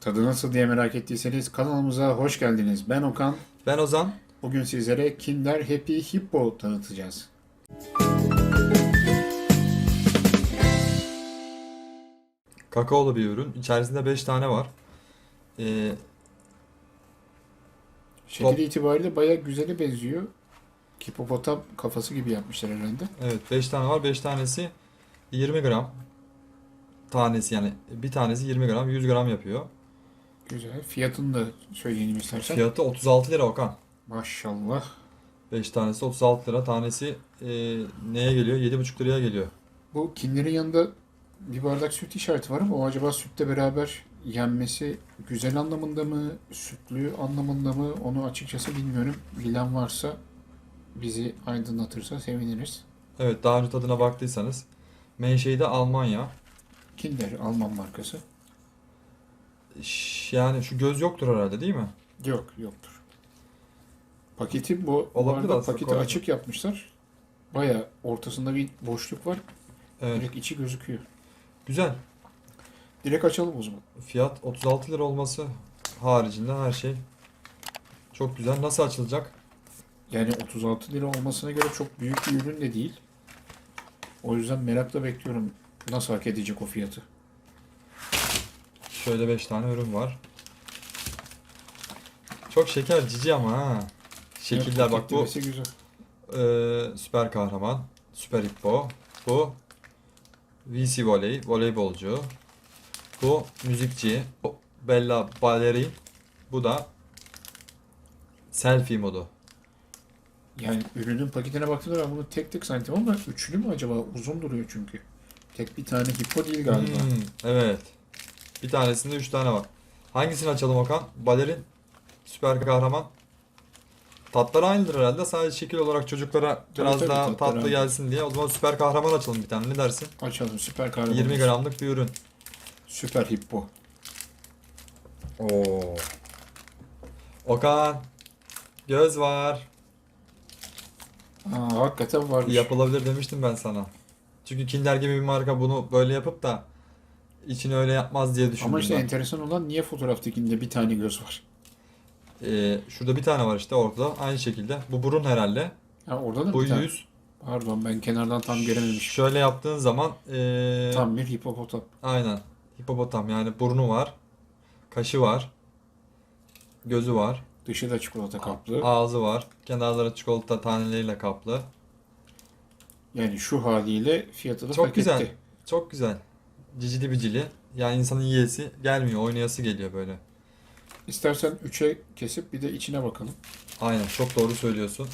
Tadı nasıl diye merak ettiyseniz kanalımıza hoş geldiniz. Ben Okan. Ben Ozan. Bugün sizlere Kinder Happy Hippo tanıtacağız. Kakaolu bir ürün. İçerisinde 5 tane var. Ee, Şekil Top- itibariyle bayağı güzele benziyor. Hipopotam kafası gibi yapmışlar herhalde. evet 5 tane var. 5 tanesi 20 gram. Tanesi yani bir tanesi 20 gram 100 gram yapıyor. Güzel. Fiyatını da söyleyelim istersen. Fiyatı 36 lira Okan. Maşallah. 5 tanesi 36 lira. Tanesi e, neye geliyor? 7,5 liraya geliyor. Bu Kinder'in yanında bir bardak süt işareti var ama o acaba sütle beraber yenmesi güzel anlamında mı, sütlü anlamında mı onu açıkçası bilmiyorum. Bilen varsa bizi aydınlatırsa seviniriz. Evet daha önce tadına baktıysanız. Menşei de Almanya. Kinder Alman markası. Yani şu göz yoktur herhalde değil mi? Yok, yoktur. Paketi bu, Olabilir aslında, paketi koyalım. açık yapmışlar. Baya ortasında bir boşluk var. Evet. Direkt içi gözüküyor. Güzel. Direkt açalım o zaman. Fiyat 36 lira olması haricinde her şey çok güzel. Nasıl açılacak? Yani 36 lira olmasına göre çok büyük bir ürün de değil. O yüzden merakla bekliyorum nasıl hak edecek o fiyatı. Şöyle 5 tane ürün var. Çok şeker cici ama ha. Şekiller Evet, bak bu güzel. e, süper kahraman, süper hippo. Bu VC voley, voleybolcu. Bu müzikçi, bu Bella Balerin. Bu da selfie modu. Yani ürünün paketine baktığımda ben bunu tek tek zannettim ama üçlü mü acaba? Uzun duruyor çünkü. Tek bir tane hippo değil galiba. Hmm, evet. Bir tanesinde 3 tane var. Hangisini açalım Okan? Balerin, süper kahraman. Tatları aynıdır herhalde. Sadece şekil olarak çocuklara biraz tabii, daha tatları tatlı aynı. gelsin diye. O zaman süper kahraman açalım bir tane. Ne dersin? Açalım süper kahraman. 20 gramlık bir ürün. Süper hippo. Oo. Okan. Göz var. Aa, hakikaten varmış. Yapılabilir demiştim ben sana. Çünkü Kinder gibi bir marka bunu böyle yapıp da içini öyle yapmaz diye düşündüm Ama işte ben. enteresan olan niye fotoğraftakinde bir tane göz var? Ee, şurada bir tane var işte ortada. Aynı şekilde. Bu burun herhalde. Ha orada da Bu bir tane. yüz. Pardon ben kenardan tam görememişim. Şöyle yaptığın zaman ee, Tam bir hipopotam. aynen hipopotam yani burnu var, kaşı var, gözü var, Dışı da çikolata kaplı. ağzı var, kenarları çikolata taneleriyle kaplı. Yani şu haliyle fiyatı da Çok paketli. güzel. Çok güzel. Cicili bicili. Yani insanın yiyesi gelmiyor, oynayası geliyor böyle. İstersen 3'e kesip bir de içine bakalım. Aynen çok doğru söylüyorsun.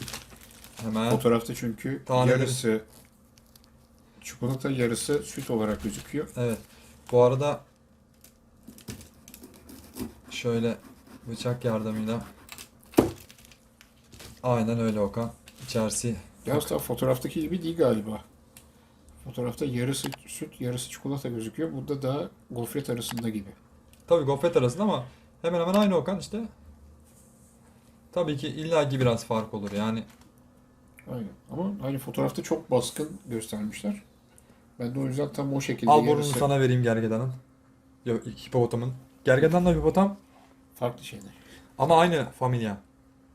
Hemen Fotoğrafta çünkü Taneleri. yarısı çikolata yarısı süt olarak gözüküyor. evet. Bu arada şöyle bıçak yardımıyla Aynen öyle Okan. İçerisi Ya aslında fotoğraftaki gibi değil galiba. Fotoğrafta yarısı süt yarısı çikolata gözüküyor. Burada daha gofret arasında gibi. Tabii gofret arasında ama hemen hemen aynı Okan işte. Tabii ki illaki biraz fark olur yani. Aynen. Ama hani fotoğrafta çok baskın göstermişler. Ben de o yüzden tam o şekilde Al burnunu yarısı sana vereyim gergedanın. Yok hipopotamın. Gergedanla hipopotam farklı şeyler. ama aynı familya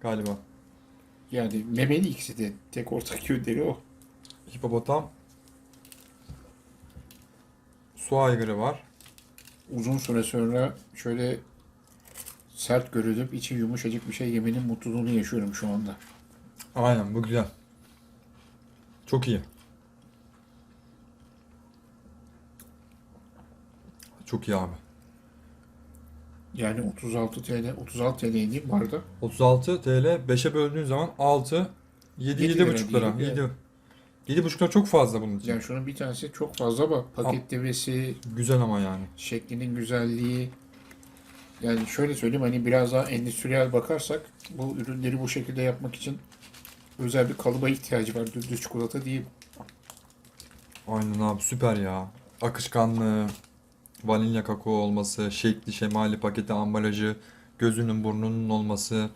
galiba. Yani memeli ikisi de tek ortak yönleri o. Hipopotam. Su aygırı var. Uzun süre sonra şöyle sert görülüp içi yumuşacık bir şey yemenin mutluluğunu yaşıyorum şu anda. Aynen bu güzel. Çok iyi. Çok iyi abi. Yani 36 TL, 36 TL'ydi barda. 36 TL 5'e böldüğün zaman 6 7 Yedi 7,5 lira lira. diyelim, 7 7,5 lira çok fazla bunun için. Yani şunun bir tanesi çok fazla ama paketlemesi, Güzel ama yani. şeklinin güzelliği. Yani şöyle söyleyeyim hani biraz daha endüstriyel bakarsak bu ürünleri bu şekilde yapmak için özel bir kalıba ihtiyacı var. Düz çikolata değil. Aynen abi süper ya. Akışkanlığı, vanilya kakao olması, şekli, şemali paketi, ambalajı, gözünün burnunun olması,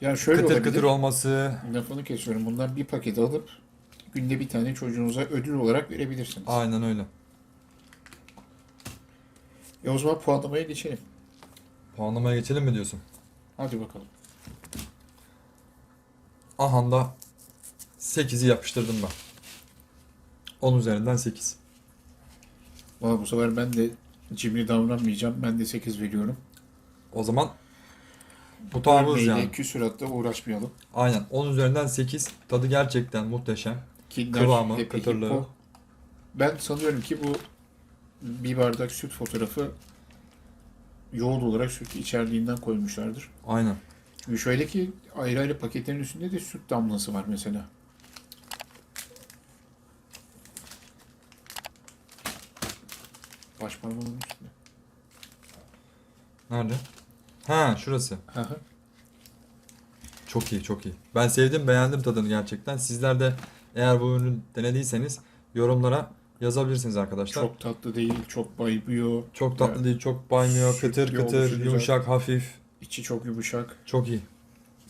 Yani şöyle kıtır olabilir. kıtır olması. Lafını kesiyorum. Bundan bir paket alıp günde bir tane çocuğunuza ödül olarak verebilirsiniz. Aynen öyle. E o zaman puanlamaya geçelim. Puanlamaya geçelim mi diyorsun? Hadi bakalım. Aha da 8'i yapıştırdım ben. 10 üzerinden 8. Valla bu sefer ben de cimri davranmayacağım. Ben de 8 veriyorum. O zaman bu Vermeyle yani. küsuratta uğraşmayalım. Aynen 10 üzerinden 8. Tadı gerçekten muhteşem. Kinder, Kıvamı, Happy kıtırlığı. Hippo. Ben sanıyorum ki bu bir bardak süt fotoğrafı yoğurt olarak süt içerdiğinden koymuşlardır. Aynen. Çünkü şöyle ki ayrı ayrı paketlerin üstünde de süt damlası var mesela. Baş parmağımın üstünde. Nerede? Ha şurası. Hı. Çok iyi çok iyi. Ben sevdim beğendim tadını gerçekten. Sizler de eğar bu ürünü denediyseniz yorumlara yazabilirsiniz arkadaşlar. Çok, çok tatlı değil, çok baybıyor. tatlı Evet. değil, çok baymıyor, kıtır kıtır, güzel. yumuşak, hafif. İçi çok yumuşak. Çok iyi.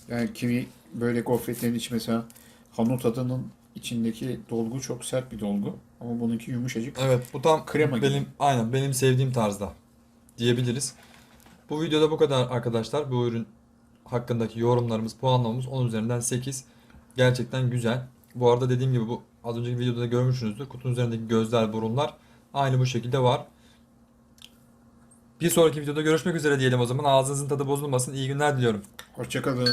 Yani kimi böyle gofretlerin içi mesela Hanut tadının içindeki dolgu çok sert bir dolgu. Ama bununki yumuşacık. Evet bu tam Krema gibi. benim aynen benim sevdiğim tarzda diyebiliriz. Bu videoda bu kadar arkadaşlar. Bu ürün hakkındaki yorumlarımız, puanlamamız 10 üzerinden 8. Gerçekten güzel. Bu arada dediğim gibi bu az önceki videoda da görmüşsünüzdür. Kutunun üzerindeki gözler, burunlar aynı bu şekilde var. Bir sonraki videoda görüşmek üzere diyelim o zaman. Ağzınızın tadı bozulmasın. İyi günler diliyorum. Hoşçakalın.